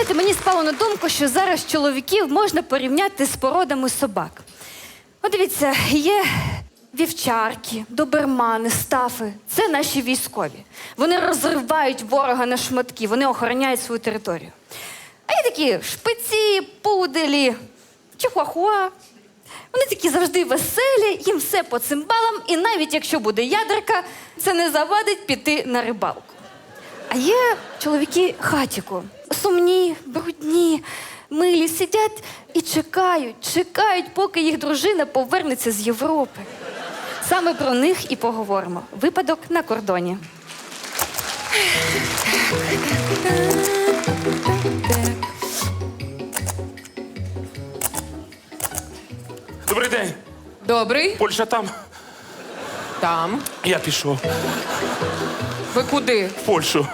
Знаєте, мені спало на думку, що зараз чоловіків можна порівняти з породами собак. От дивіться, є вівчарки, добермани, стафи. Це наші військові. Вони розривають ворога на шматки, вони охороняють свою територію. А є такі шпиці, пуделі, чихуахуа. Вони такі завжди веселі, їм все по цимбалам, і навіть якщо буде ядерка, це не завадить піти на рибалку. А є чоловіки хатіку, сумні, брудні, милі сидять і чекають, чекають, поки їх дружина повернеться з Європи. Саме про них і поговоримо. Випадок на кордоні. Добрий день. Добрий. Польща там. Там. Я пішов Ви куди? в Польщу.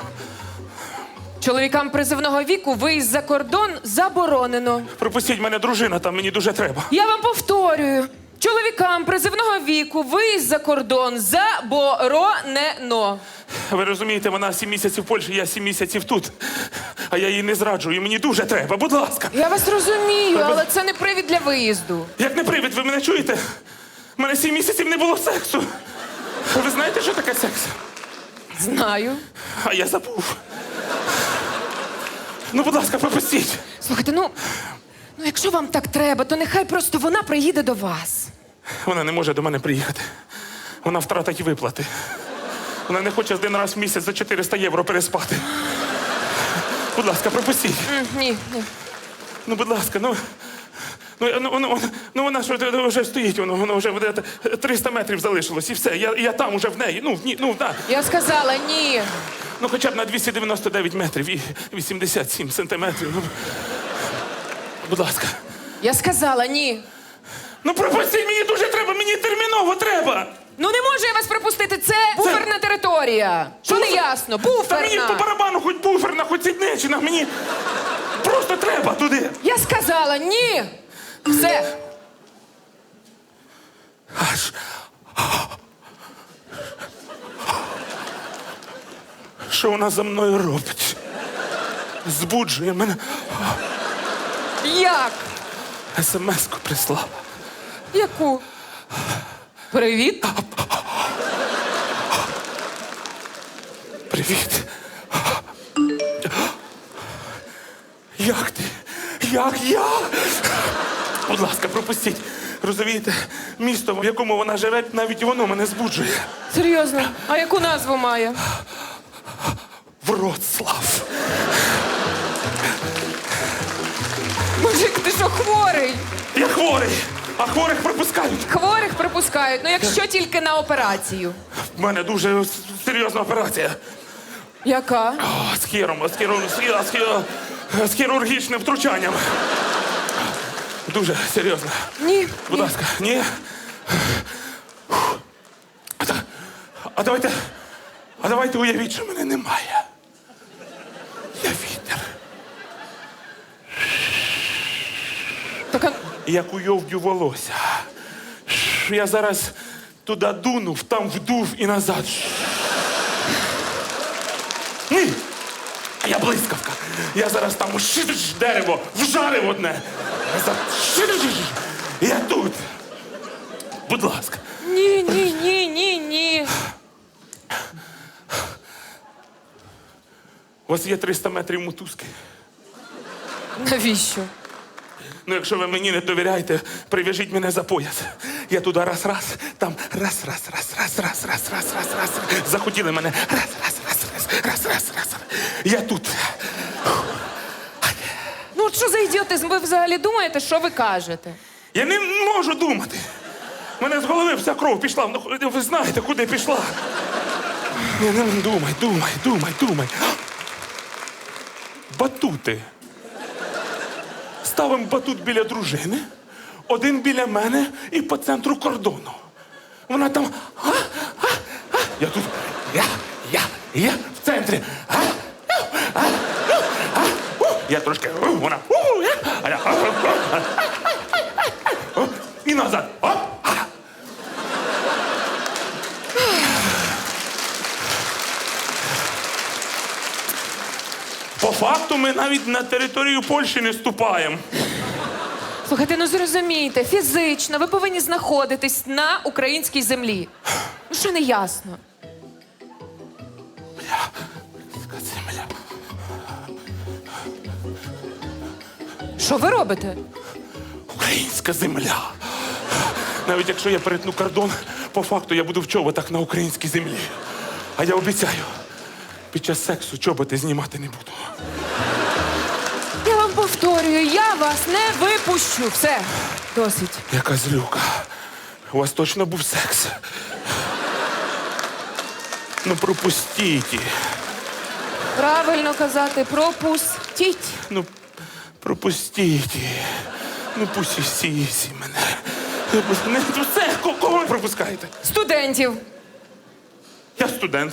Чоловікам призивного віку виїзд за кордон заборонено. Пропустіть мене, дружина, там мені дуже треба. Я вам повторюю. Чоловікам призивного віку виїзд за кордон заборонено. Ви розумієте, вона сім місяців в Польщі, я сім місяців тут. А я її не зраджую, мені дуже треба. Будь ласка. Я вас розумію, але це не привід для виїзду. Як не привід, ви мене чуєте? У мене сім місяців не було сексу. Ви знаєте, що таке секс? Знаю. А я забув. Ну, будь ласка, пропустіть. Слухайте, ну, ну якщо вам так треба, то нехай просто вона приїде до вас. Вона не може до мене приїхати. Вона втратить виплати. Вона не хоче один раз в місяць за 400 євро переспати. Будь ласка, пропустіть. М, Ні, ні. Ну, будь ласка, ну. Ну, ну, ну, ну, ну вона ж вже стоїть, воно, воно вже 300 метрів залишилось, і все. Я, я там уже в неї. Ну, в ній, ну, да. Я сказала ні. ну, хоча б на 299 метрів і 87 сантиметрів. Ну, будь ласка. Я сказала ні. Ну, пропустіть, мені дуже треба, мені терміново треба. Ну не можу я вас пропустити. Це буферна територія. Що не ясно? Та мені по Буферна. барабану хоч буферна, хоч сідничина, мені просто треба туди. Я сказала ні. Все. Аж. Що вона за мною робить? Збуджує мене. Як? СМС-ку прислала. Яку? Привіт. Привіт. Як ти? Як я? Будь ласка, пропустіть. Розумієте, місто, в якому вона живе, навіть воно мене збуджує. Серйозно? А яку назву має? Вроцлав. Мужик, ти що хворий? Я хворий, а хворих пропускають. Хворих припускають, ну якщо тільки на операцію. У мене дуже серйозна операція. Яка? О, з хіром, з хіром, з, хі- з, хі- з хірургічним втручанням. Дуже серйозно. Ні. Будь ні. ласка, ні. А, та- а давайте. А давайте уявіть, що мене немає. Я вітер. Так, а- Як уйовдю волосся. Я зараз туди дунув, там вдув і назад. Ні. А я блискавка. Я зараз там дерево, вжарив одне. Я тут. Будь ласка. ні, ні, ні, ні, ні. У вас є 300 метрів мотузки. Навіщо? Ну, якщо ви мені не довіряєте, прив'яжіть мене за пояс. Я туди раз-раз, там раз, раз, раз, раз, раз, раз, раз, раз, раз. Захотіли мене раз, раз, раз, раз, раз, раз, раз. Я тут. Ну що за ідіотизм? Ви взагалі думаєте, що ви кажете? Я не можу думати. У Мене з голови вся кров пішла. Ну, ви знаєте, куди пішла. Ні, не думай, думай, думай, думай. Батути. Ставимо батут біля дружини, один біля мене і по центру кордону. Вона там. А, а, а. Я тут. Я, я, я в центрі. А. Я трошки. Вона. І назад. Пов- факту ми навіть на територію Польщі не ступаємо. Слухайте, ну зрозумійте, фізично ви повинні знаходитись на українській землі. Ну що не ясно? Що ви робите? Українська земля. Навіть якщо я перетну кордон, по факту я буду в чоботах на українській землі. А я обіцяю, під час сексу чоботи знімати не буду. Я вам повторюю, я вас не випущу. Все, досить. Яка злюка. У вас точно був секс. Ну пропустіть. Правильно казати, пропустіть. Ну, пропустіть. Ну, пусісі мене. Ну, пус- Не, все, кого ви пропускаєте? Студентів. Я студент,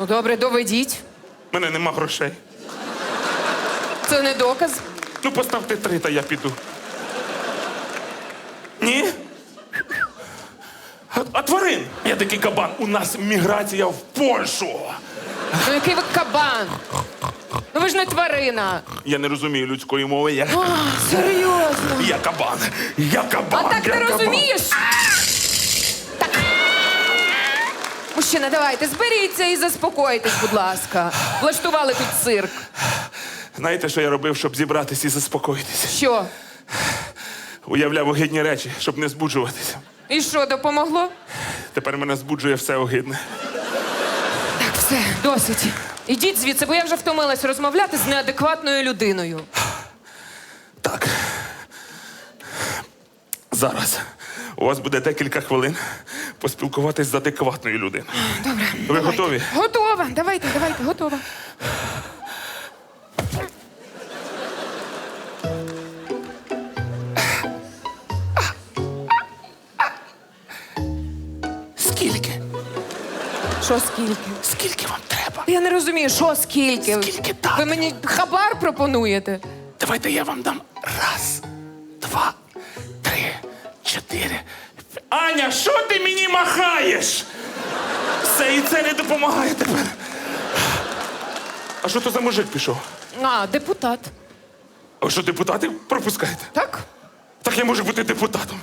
Ну добре, доведіть. в мене нема грошей. Це не доказ. Ну, поставте три, та я піду. Ні? А, а тварин? Я такий кабан. У нас міграція в Польщу. Ну який ви кабан? Ж не тварина. Я не розумію людської мови. Я, А, серйозно. я кабан. Я А кабан. так я ти кабан. розумієш? Так. Мужчина, давайте, зберіться і заспокойтесь, будь ласка. Влаштували тут цирк. Знаєте, що я робив, щоб зібратися і заспокоїтися? Що? Уявляв огидні речі, щоб не збуджуватися. І що, допомогло? Тепер мене збуджує все огидне. Так, все, досить. Ідіть звідси, бо я вже втомилась розмовляти з неадекватною людиною. Так. Зараз у вас буде декілька хвилин поспілкуватись з адекватною людиною. Добре. Ви давайте. готові? Готова. Давайте, давайте, готова. Скільки? Що скільки? Скільки вам треба? Я не розумію, що скільки? Скільки дати? Ви мені хабар пропонуєте? Давайте я вам дам раз, два, три, чотири. Аня, що ти мені махаєш? Все і це не допомагає тепер. А що то за мужик пішов? А, депутат. А що депутатів пропускаєте? Так? Так я можу бути депутатом.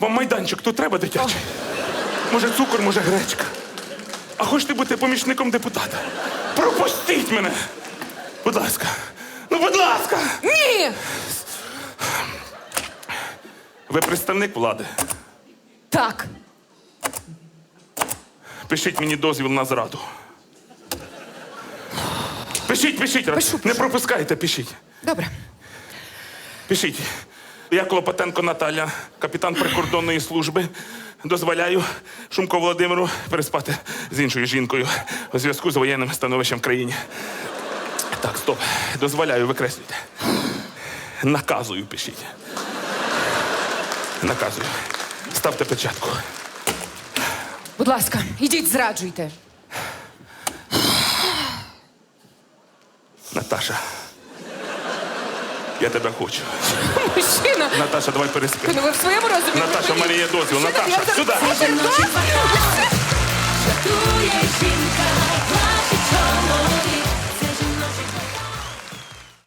Вам майданчик тут треба дитячий? Може, цукор, може, гречка. А хочете бути помічником депутата? Пропустіть мене! Будь ласка. Ну, будь ласка! Ні! Ви представник влади. Так. Пишіть мені дозвіл на зраду. Пишіть, пишіть. Пишу, Не пропускайте, пишіть. Добре. Пишіть. Я Клопотенко Наталя, капітан прикордонної служби. Дозволяю Шумко Володимиру переспати з іншою жінкою у зв'язку з воєнним становищем в країні. Так, стоп. Дозволяю, викреслюйте. Наказую, пишіть. Наказую. Ставте печатку. Будь ласка, ідіть, зраджуйте. Наташа. Я тебе хочу. Мужчина, Наташа, давай переспи. ну ви в своєму розумі? Наташа, в мене є дозвіл. Наташа, сюди. Жартує жінка.